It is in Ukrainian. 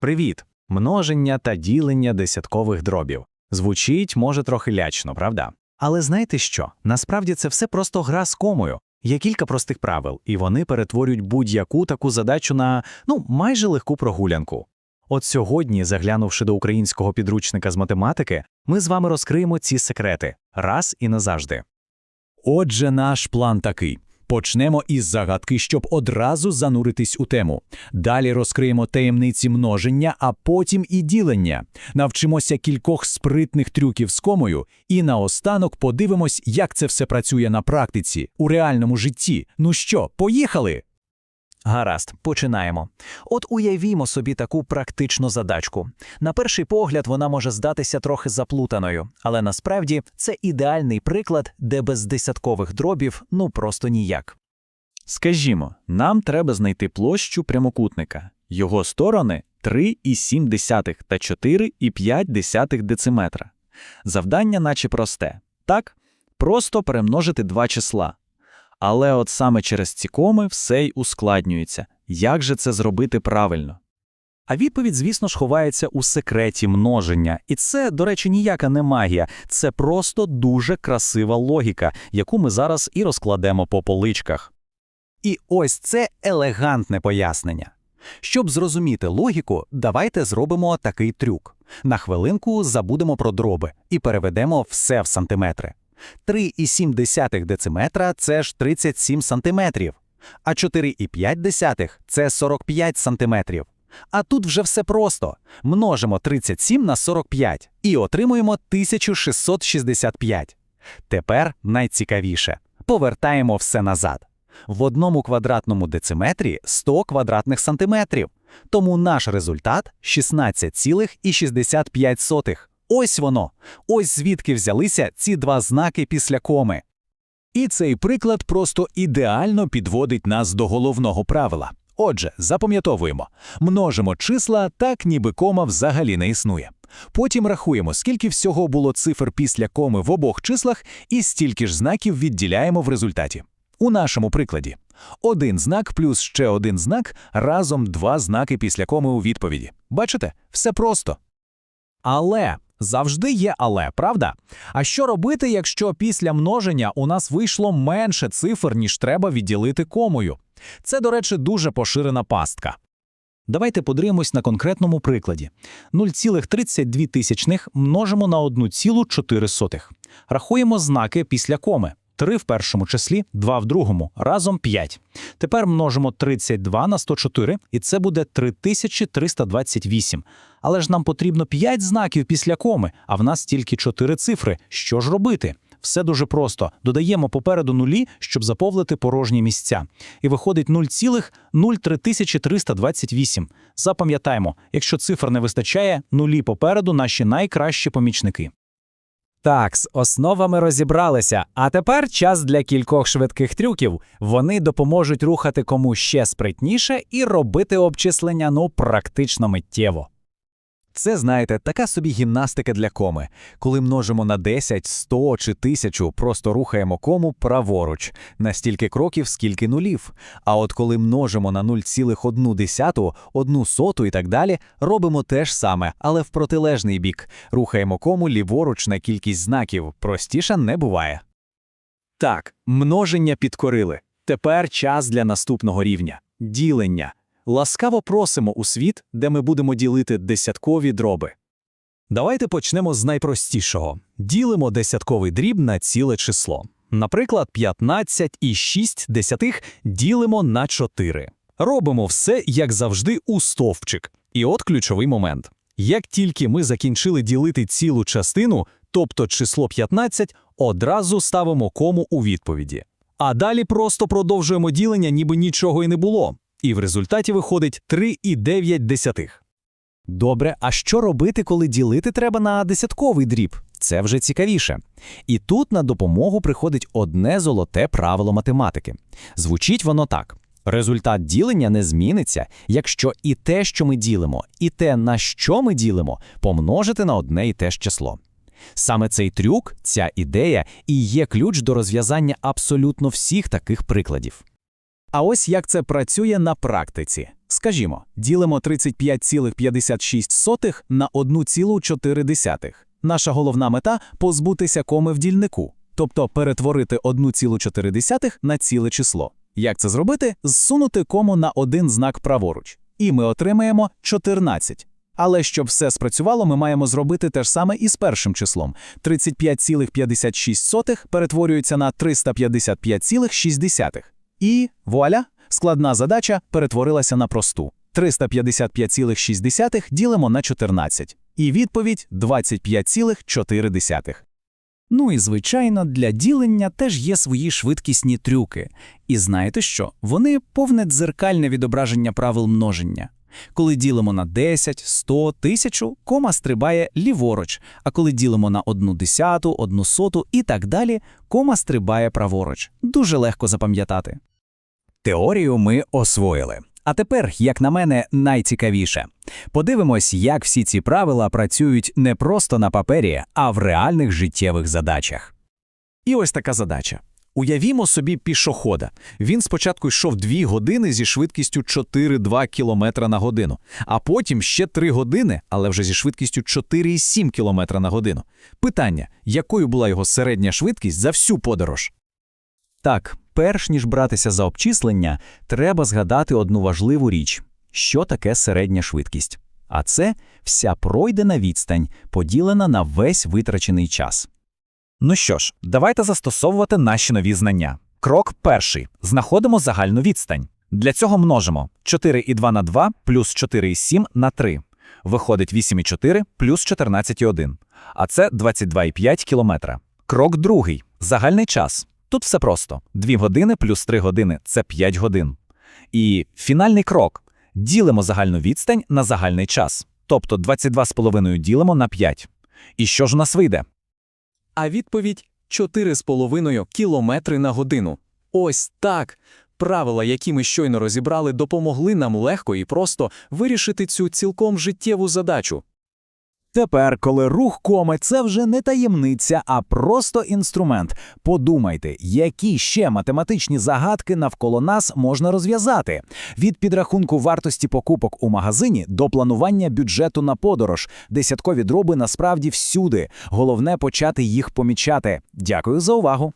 Привіт! Множення та ділення десяткових дробів. Звучить, може, трохи лячно, правда? Але знаєте що? Насправді це все просто гра з комою. Є кілька простих правил, і вони перетворюють будь-яку таку задачу на ну майже легку прогулянку. От сьогодні, заглянувши до українського підручника з математики, ми з вами розкриємо ці секрети раз і назавжди. Отже, наш план такий. Почнемо із загадки, щоб одразу зануритись у тему. Далі розкриємо таємниці множення, а потім і ділення. Навчимося кількох спритних трюків з комою, і наостанок подивимось, як це все працює на практиці, у реальному житті. Ну що, поїхали? Гаразд, починаємо. От уявімо собі таку практичну задачку. На перший погляд вона може здатися трохи заплутаною, але насправді це ідеальний приклад, де без десяткових дробів ну просто ніяк. Скажімо, нам треба знайти площу прямокутника. Його сторони 3,7 та 4,5 дециметра. Завдання наче просте. Так? Просто перемножити два числа. Але от саме через ці коми все й ускладнюється. Як же це зробити правильно? А відповідь, звісно ж, ховається у секреті множення. І це, до речі, ніяка не магія, це просто дуже красива логіка, яку ми зараз і розкладемо по поличках. І ось це елегантне пояснення. Щоб зрозуміти логіку, давайте зробимо такий трюк. На хвилинку забудемо про дроби і переведемо все в сантиметри. 3,7 дециметра – це ж 37 сантиметрів, а 4,5 – це 45 сантиметрів. А тут вже все просто. Множимо 37 на 45 і отримуємо 1665. Тепер найцікавіше. Повертаємо все назад. В одному квадратному дециметрі 100 квадратних сантиметрів. Тому наш результат 16,65. Ось воно. Ось звідки взялися ці два знаки після коми. І цей приклад просто ідеально підводить нас до головного правила. Отже, запам'ятовуємо, множимо числа так, ніби кома взагалі не існує. Потім рахуємо, скільки всього було цифр після коми в обох числах, і стільки ж знаків відділяємо в результаті. У нашому прикладі один знак плюс ще один знак разом два знаки після коми у відповіді. Бачите, все просто. Але завжди є але, правда? А що робити, якщо після множення у нас вийшло менше цифр, ніж треба відділити комою? Це, до речі, дуже поширена пастка. Давайте подивимось на конкретному прикладі. 0,32 множимо на 1,4. Рахуємо знаки після коми. 3 в першому числі, 2 в другому, разом 5. Тепер множимо 32 на 104, і це буде 3328. Але ж нам потрібно 5 знаків після коми, а в нас тільки 4 цифри. Що ж робити? Все дуже просто. Додаємо попереду нулі, щоб заповнити порожні місця. І виходить 0,03328. Запам'ятаємо, якщо цифр не вистачає, нулі попереду наші найкращі помічники. Так, з основами розібралися. А тепер час для кількох швидких трюків. Вони допоможуть рухати кому ще спритніше і робити обчислення ну практично миттєво. Це, знаєте, така собі гімнастика для коми. Коли множимо на 10, 100 чи 1000, просто рухаємо кому праворуч, на стільки кроків, скільки нулів. А от коли множимо на 0,1, 1 соту і так далі, робимо те ж саме, але в протилежний бік. Рухаємо кому ліворуч на кількість знаків. Простіше не буває. Так, множення підкорили. Тепер час для наступного рівня ділення. Ласкаво просимо у світ, де ми будемо ділити десяткові дроби. Давайте почнемо з найпростішого. Ділимо десятковий дріб на ціле число. Наприклад, 15 і 6 десятих ділимо на 4. Робимо все, як завжди, у стовпчик. І от ключовий момент. Як тільки ми закінчили ділити цілу частину, тобто число 15, одразу ставимо кому у відповіді. А далі просто продовжуємо ділення, ніби нічого і не було. І в результаті виходить 3,9. Добре, а що робити, коли ділити треба на десятковий дріб? Це вже цікавіше. І тут на допомогу приходить одне золоте правило математики. Звучить воно так: результат ділення не зміниться, якщо і те, що ми ділимо, і те, на що ми ділимо, помножити на одне і те ж число. Саме цей трюк, ця ідея і є ключ до розв'язання абсолютно всіх таких прикладів. А ось як це працює на практиці. Скажімо, ділимо 35,56 на 1,4. Наша головна мета – позбутися коми в дільнику, тобто перетворити 1,4 на ціле число. Як це зробити? Зсунути кому на один знак праворуч. І ми отримаємо 14. Але щоб все спрацювало, ми маємо зробити те ж саме і з першим числом. 35,56 перетворюється на 355,6. І вуаля, складна задача перетворилася на просту. 355,6 ділимо на 14. І відповідь 25,4. Ну і звичайно, для ділення теж є свої швидкісні трюки. І знаєте що? Вони повне дзеркальне відображення правил множення. Коли ділимо на 10, 100, 1000, кома стрибає ліворуч, а коли ділимо на 1 десяту, 1 соту і так далі, кома стрибає праворуч. Дуже легко запам'ятати. Теорію ми освоїли. А тепер, як на мене, найцікавіше. Подивимось, як всі ці правила працюють не просто на папері, а в реальних життєвих задачах. І ось така задача. Уявімо собі пішохода. Він спочатку йшов 2 години зі швидкістю 4,2 км на годину, а потім ще 3 години, але вже зі швидкістю 4,7 км на годину. Питання, якою була його середня швидкість за всю подорож? Так, перш ніж братися за обчислення, треба згадати одну важливу річ: що таке середня швидкість. А це вся пройдена відстань, поділена на весь витрачений час. Ну що ж, давайте застосовувати наші нові знання. Крок перший. Знаходимо загальну відстань. Для цього множимо 4,2 на 2 плюс 4,7 на 3. Виходить 8,4 плюс 14,1. А це 22,5 кілометра. Крок другий. Загальний час. Тут все просто. 2 години плюс 3 години – це 5 годин. І фінальний крок. Ділимо загальну відстань на загальний час. Тобто 22,5 ділимо на 5. І що ж у нас вийде? А відповідь 4,5 кілометри на годину. Ось так. Правила, які ми щойно розібрали, допомогли нам легко і просто вирішити цю цілком життєву задачу. Тепер, коли рух коми, це вже не таємниця, а просто інструмент. Подумайте, які ще математичні загадки навколо нас можна розв'язати. Від підрахунку вартості покупок у магазині до планування бюджету на подорож. Десяткові дроби насправді всюди. Головне почати їх помічати. Дякую за увагу.